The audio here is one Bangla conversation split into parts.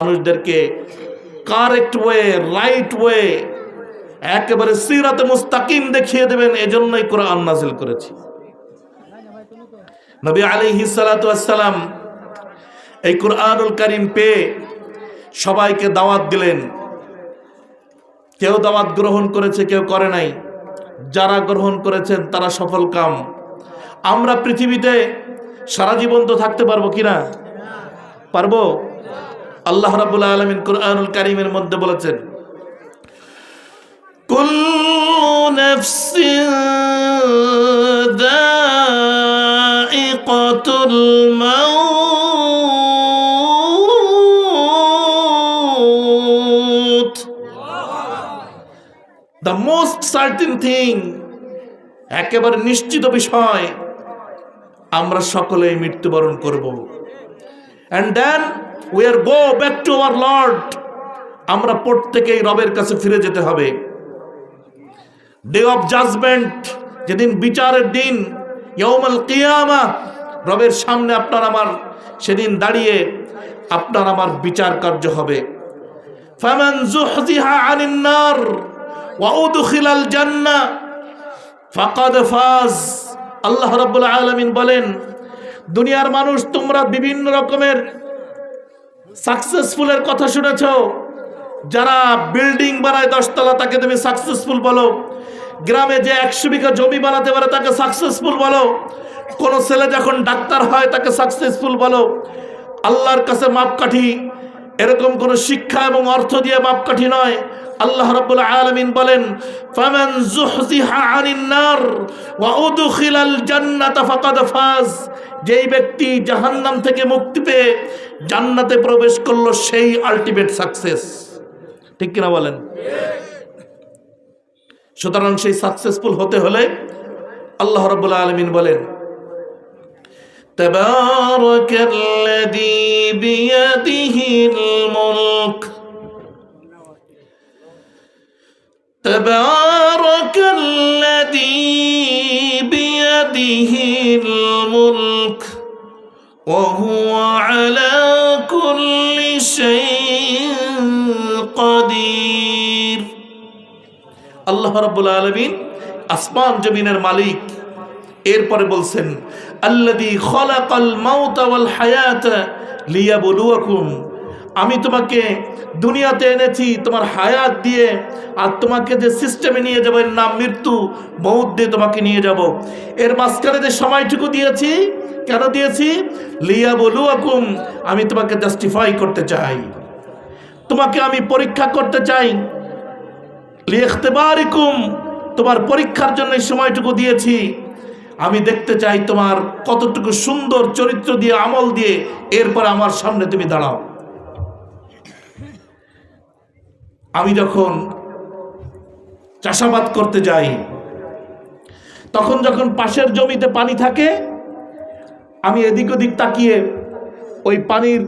মানুষদেরকে কারেক্ট ওয়ে রাইট ওয়ে একেবারে সিরাতে মুস্তাকিম দেখিয়ে দেবেন, এজন্যই কোরআন নাজিল করেছি। নবী সালাতু আসসালাম এই কোরআনুল কারীম পেয়ে সবাইকে দাওয়াত দিলেন। কেউ দাওয়াত গ্রহণ করেছে, কেউ করে নাই। যারা গ্রহণ করেছেন, তারা সফল কাম। আমরা পৃথিবীতে সারা জীবন তো থাকতে পারব কিনা পারব? আল্লাহ রাবুল আলমিন কোরআনুল কারিমের মধ্যে বলেছেন মাউত। দ্য মোস্ট সার্টিন থিং একেবারে নিশ্চিত বিষয়, আমরা সকলেই মৃত্যুবরণ করব। And then we are go back to our lord আমরা প্রত্যেকেই রবের কাছে ফিরে যেতে হবে। ডে অফ জাজমেন্ট যেদিন বিচারের দিন ইয়ৌমাল কিয়ামা, রবের সামনে আপনার আমার, সেদিন দাঁড়িয়ে আপনার আমার বিচার কার্য হবে। ফামান জুহজিহা আনিন নার, ওয়া উদখিলাল জান্নাহ ফাকাদ ফাজ। আল্লাহ রাব্বুল আলামিন বলেন, দুনিয়ার মানুষ, তোমরা বিভিন্ন রকমের সাকসেসফুলের কথা শুনেছ? যারা বিল্ডিং বানায় দশতলা, তাকে তুমি সাকসেসফুল বলো। গ্রামে যে একশো বিঘা জমি বানাতে পারে, তাকে সাকসেসফুল বলো। কোনো ছেলে যখন ডাক্তার হয়, তাকে সাকসেসফুল বলো। আল্লাহর কাছে মাপকাঠি, এরকম কোনো শিক্ষা এবং অর্থ দিয়ে মাপকাঠি নয়। আল্লাহ রাব্বুল আলামিন বলেন, ফামান জুহজিহা আনিন নার ওয়া উদখিলাল জান্নাতা ফাকাদ ফাজ। যেই ব্যক্তি জাহান্নাম থেকে মুক্তি পেয়ে জান্নাতে প্রবেশ করলো সেই আলটিমেট সাকসেস ঠিক কিনা বলেন সুতরাং সেই সাকসেসফুল হতে হলে আল্লাহ রাব্বুল আলামিন বলেন تبارك الذي بيده الملك تبارك الذي بيده الملك وهو على كل شيء قدير আল্লাহ রাব্বুল আলামিন আসমান জমিনের মালিক এরপরে বলছেন আল্লাযী খলাকাল মাউতা ওয়াল হায়াতা লিয়াবলুয়াকুম আমি তোমাকে দুনিয়াতে এনেছি তোমার হায়াত দিয়ে আর তোমাকে যে সিস্টেমে নিয়ে যাবো এর নাম মৃত্যু মৌত দিয়ে তোমাকে নিয়ে যাব এর মাঝখানে যে সময়টুকু দিয়েছি কেন দিয়েছি? লিয়া বলুয়াকুম আমি তোমাকে জাস্টিফাই করতে চাই। তোমাকে আমি পরীক্ষা করতে চাই। লিখতে লিখতেবারিকুম, তোমার পরীক্ষার জন্য সময়টুকু দিয়েছি। আমি দেখতে চাই তোমার কতটুকু সুন্দর চরিত্র দিয়ে, আমল দিয়ে, এরপর আমার সামনে তুমি দাঁড়াও। আমি যখন চাষাবাদ করতে যাই, তখন যখন পাশের জমিতে পানি থাকে আমি এদিক ওদিক তাকিয়ে ওই পানির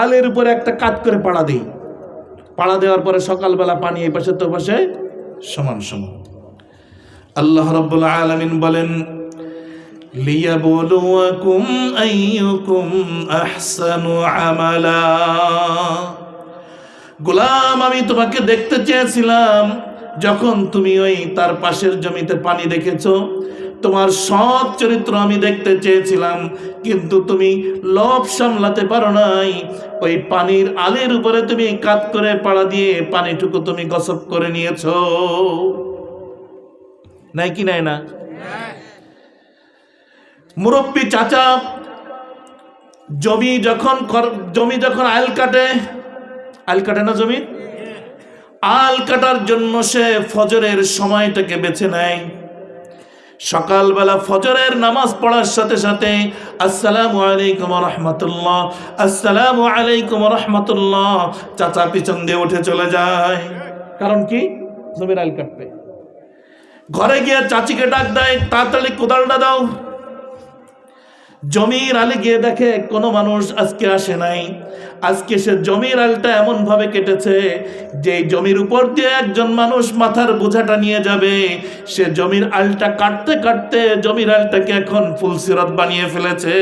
আলের উপরে একটা কাত করে পাড়া দিই। পাড়া দেওয়ার পরে সকালবেলা পানি এই পাশে তো পাশে সমান সমান। আল্লাহ রব্বুল আলামিন বলেন আমালা। গোলাম, আমি তোমাকে দেখতে চেয়েছিলাম, যখন তুমি ওই তার পাশের জমিতে পানি দেখেছ তোমার সৎ চরিত্র আমি দেখতে চেয়েছিলাম, কিন্তু তুমি লোভ সামলাতে পারো নাই। ওই পানির আলের উপরে তুমি কাত করে পাড়া দিয়ে পানিটুকু তুমি গসব করে নিয়েছো। নাই কি নাই না? মুরব্বী চাচা, জমি যখন জমি যখন আল কাটে, আইল কাটে না জমি? আল কাটার জন্য সে ফজরের সময়টাকে বেছে নেয়। সকালবেলা ফজরের নামাজ পড়ার সাথে সাথে, আসসালামু আলাইকুম রহমতুল্লাহ, আসসালামু আলাইকুম রহমতুল্লাহ, চাচা পিছন দিয়ে উঠে চলে যায়। কারণ কি? জমির আল কাটবে। ঘরে গিয়ে চাচিকে ডাক দেয়, তাড়াতাড়ি কোদালটা দাও। জমির আলে গিয়ে দেখে, কোনো মানুষ আজকে আসে নাই। আজকে সে জমির আলটা এমন ভাবে কেটেছে যে জমির উপর দিয়ে একজন মানুষ মাথার বোঝাটা নিয়ে যাবে। সে জমির আলটা কাটতে কাটতে জমির আলটাকে এখন ফুলসিরত বানিয়ে ফেলেছে।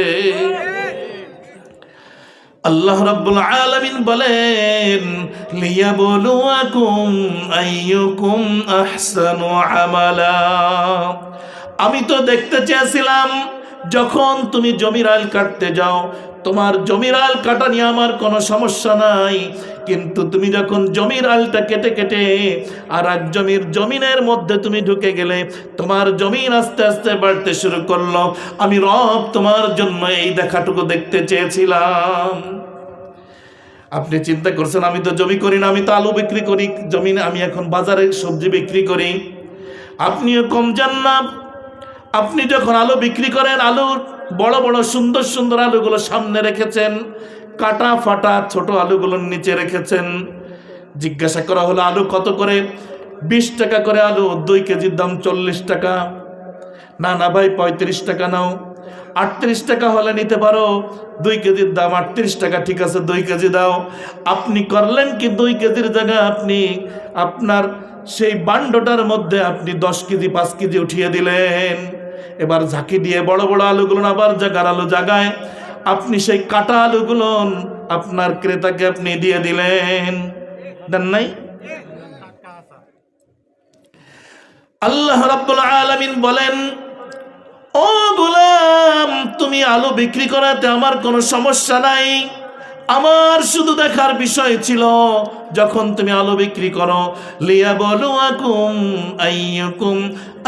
আল্লাহ রাব্বুল আলামিন বলেন, লিয়াবলুয়াকুম আইয়ুকুম আহসানু আমালা। আমি তো দেখতে চেয়েছিলাম যখন তুমি জমির আল কাটতে যাও, তোমার জমির আল কাটা নিয়ে আমার কোনো সমস্যা নাই। কিন্তু তুমি যখন জমির আলটা কেটে কেটে আর এক জমির জমিনের মধ্যে তুমি ঢুকে গেলে, তোমার জমিন আস্তে আস্তে বাড়তে শুরু করল। আমি রব তোমার জন্য এই দেখাটুকু দেখতে চেয়েছিলাম। আপনি চিন্তা করছেন, আমি তো জমি করি না, আমি তো আলু বিক্রি করি। জমিনে আমি এখন বাজারে সবজি বিক্রি করি। আপনিও কম যান না। আপনি যখন আলু বিক্রি করেন, আলুর বড় বড় সুন্দর সুন্দর আলুগুলো সামনে রেখেছেন, কাটা ফাটা ছোট আলুগুলোর নিচে রেখেছেন, জিজ্ঞাসা করা হলো, আলু কত করে? বিশ টাকা করে আলু, দুই কেজির দাম চল্লিশ টাকা। না না ভাই, পঁয়ত্রিশ টাকা নাও। আটত্রিশ টাকা হলে নিতে পারো। দুই কেজির দাম আটত্রিশ টাকা, ঠিক আছে, দুই কেজি দাও। আপনি করলেন কি দুই কেজির জায়গায়? আপনি, আপনার সেই বান্ডটার মধ্যে আপনি দশ কেজি, পাঁচ কেজি উঠিয়ে দিলেন। এবার ঝাঁকি দিয়ে বড় বড় আলুগুলো আবার জাগার আলু জাগায়। আপনি সেই কাটা আলুগুলো আপনার ক্রেতাকে আপনি দিয়ে দিলেন। দেন নাই? আল্লাহ রাব্বুল আলামিন বলেন, ও গোলাম, তুমি আলু বিক্রি করাতে আমার কোনো সমস্যা নাই। আমার শুধু দেখার বিষয় ছিল, যখন তুমি আলু বিক্রি করো লিয়া বলো আকুম আইয়ুকুম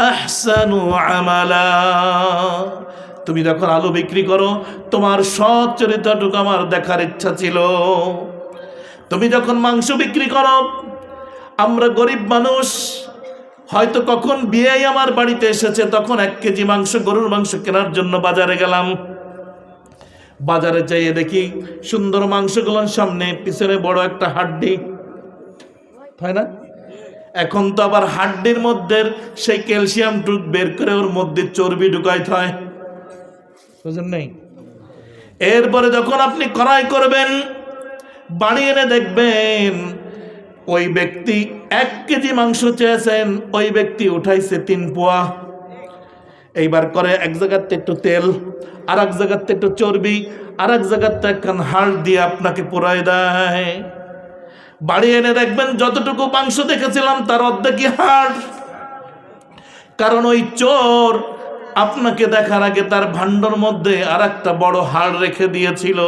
আহসানু আমালা। তুমি যখন আলু বিক্রি করো, তোমার সৎ চরিত্রটুকু আমার দেখার ইচ্ছা ছিল। তুমি যখন মাংস বিক্রি করো, আমরা গরিব মানুষ, হয়তো কখন বিয়ে আমার বাড়িতে এসেছে, তখন এক কেজি মাংস, গরুর মাংস কেনার জন্য বাজারে গেলাম। বাজারে যাইয়ে দেখি সুন্দর মাংসগুলোর সামনে পিছনে বড় একটা হাড্ডি। হয় না? এখন তো আবার হাড্ডির মধ্যে সেই ক্যালসিয়াম টুক বের করে ওর মধ্যে চর্বি হয়। বুঝলেন নেই? এরপরে যখন আপনি কড়াই করবেন বাড়ি এনে দেখবেন ওই ব্যক্তি এক কেজি মাংস চেয়েছেন, ওই ব্যক্তি উঠাইছে তিন পোয়া। এইবার করে এক জায়গাতে একটু তেল আর এক জায়গাতে একটু চর্বি আর এক জায়গাতে একখান হাড় দিয়ে আপনাকে পুরাই দেয়। বাড়ি এনে দেখবেন যতটুকু মাংস দেখেছিলাম তার অর্ধেকই হাড়। কারণ ওই চোর আপনাকে দেখার আগে তার ভাণ্ডর মধ্যে আর একটা বড় হাড় রেখে দিয়েছিল।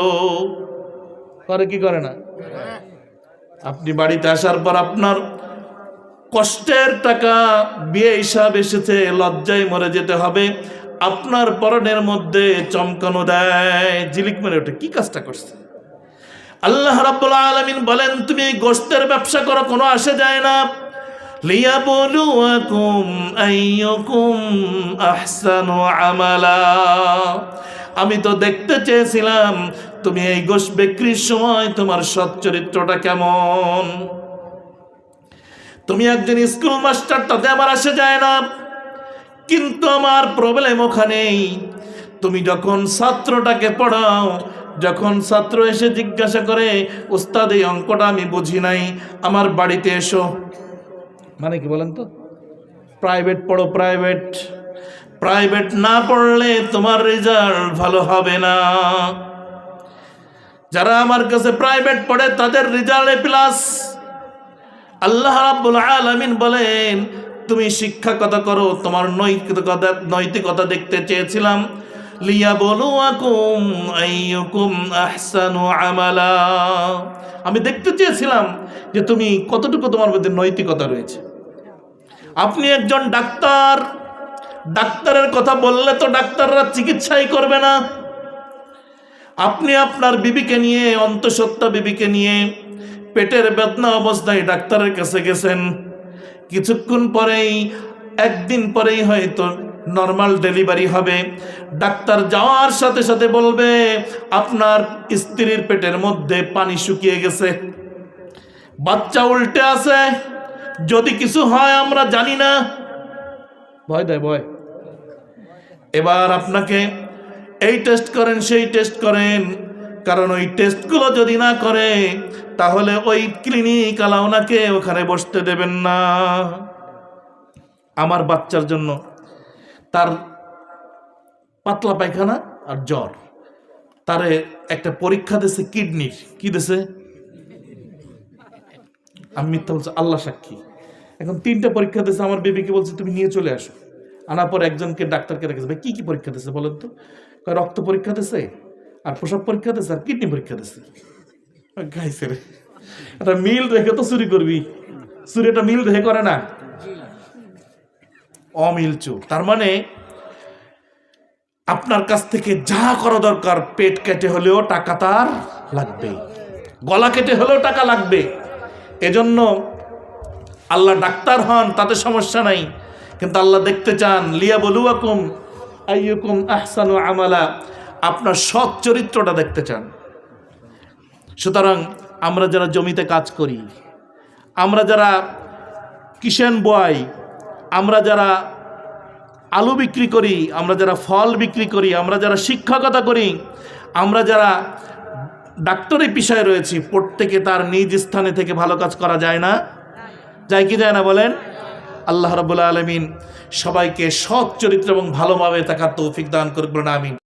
করে কি করে না? আপনি বাড়িতে আসার পর আপনার কষ্টের টাকা বিয়ে হিসাব এসেছে, লজ্জায় মরে যেতে হবে। আপনার পরনের মধ্যে চমকানো দেয় জিলিক মেরে ওঠে। কি কাজটা করছে? আল্লাহ রাব্বুল আলামিন বলেন, তুমি গোষ্ঠের ব্যবসা করো, কোনো আসে যায় না। লিয়াবলুয়াকুম আইয়ুকুম আহসানু আমালা। আমি তো দেখতে চেয়েছিলাম, তুমি এই গোশ বিক্রির সময় তোমার সৎ চরিত্রটা কেমন? তুমি একজন স্কুল মাস্টার তাতে আমার আসে যায় না। কিন্তু আমার প্রবলেম ওখানেই। তুমি যখন ছাত্রটাকে পড়াও, যখন ছাত্র এসে জিজ্ঞাসা করে উস্তাদ এই অঙ্কটা আমি বুঝি নাই, আমার বাড়িতে এসো। মানে কি বলেন তো? প্রাইভেট পড়ো প্রাইভেট প্রাইভেট না পড়লে তোমার রেজাল্ট ভালো হবে না। যারা আমার কাছে প্রাইভেট পড়ে, তাদের রেজাল্ট প্লাস আল্লাহ রাব্বুল আলামিন বলেন, তুমি শিক্ষাকতা করো, তোমার নৈতিকতা নৈতিকতা দেখতে চেয়েছিলাম। লিয়া বলো আকুম আইয়ুকুম আহসানু আমালা। আমি দেখতে চেয়েছিলাম যে তুমি কতটুকু তোমার মধ্যে নৈতিকতা রয়েছে। আপনি একজন ডাক্তার, ডাক্তারের কথা বললে তো ডাক্তাররা চিকিৎসাই করবে না। আপনি আপনার বিবিকে নিয়ে, অন্তঃসত্ত্বা বিবিকে নিয়ে পেটের বেদনা অবস্থায় ডাক্তারের কাছে গেছেন। কিছুক্ষণ পরেই, একদিন পরেই হয়তো নর্মাল ডেলিভারি হবে। ডাক্তার যাওয়ার সাথে সাথে বলবে, আপনার স্ত্রীর পেটের মধ্যে পানি শুকিয়ে গেছে। বাচ্চা উল্টে আছে। যদি কিছু হয় আমরা জানি না। ভয় দেয়, ভয়। এবার আপনাকে এই টেস্ট করেন, সেই টেস্ট করেন। কারণ ওই টেস্টগুলো যদি না করে, তাহলে ওই ক্লিনিক আলা ওনাকে ওখানে বসতে দেবেন না। আমার বাচ্চার জন্য তার পাতলা পায়খানা আর জ্বর। তারে একটা পরীক্ষা দিছে কিডনির। কি দিছে? আমি মিথ্যা বলছি, আল্লাহ সাক্ষী। এখন তিনটা পরীক্ষা দিয়েছে আমার বেবিকে বলছে, তুমি নিয়ে চলে আসো। আনার পর একজনকে ডাক্তারকে রেখেছে। ভাই, কি কি পরীক্ষা দিয়েছে বলেন তো? রক্ত পরীক্ষা দিয়েছে আর প্রসব পরীক্ষা দিয়েছে আর কিডনি পরীক্ষা দিয়েছে গাইছে রে। একটা মিল রেখে তো চুরি করবি। চুরি একটা মিল রেখে করে না। অমিল চোর। তার মানে আপনার কাছ থেকে যা করা দরকার, পেট কেটে হলেও টাকা তার লাগবে। গলা কেটে হলেও টাকা লাগবে। এজন্য আল্লাহ ডাক্তার হন, তাতে সমস্যা নাই। কিন্তু আল্লাহ দেখতে চান লিয়া বলুয়াকুম আইয়ুকুম আহসানু আমালা। আপনার সৎ চরিত্রটা দেখতে চান। সুতরাং আমরা যারা জমিতে কাজ করি, আমরা যারা কিষেন বয়, আমরা যারা আলু বিক্রি করি, আমরা যারা ফল বিক্রি করি, আমরা যারা শিক্ষকতা করি, আমরা যারা ডাক্তারি পেশায় রয়েছি, প্রত্যেকে তার নিজ স্থানে থেকে ভালো কাজ করা যায় না? যায় কি যায় না বলেন? আল্লাহ রবুল্লা আলমিন সবাইকে সৎ চরিত্র এবং ভালোভাবে থাকার তৌফিক দান করবেন আমিন।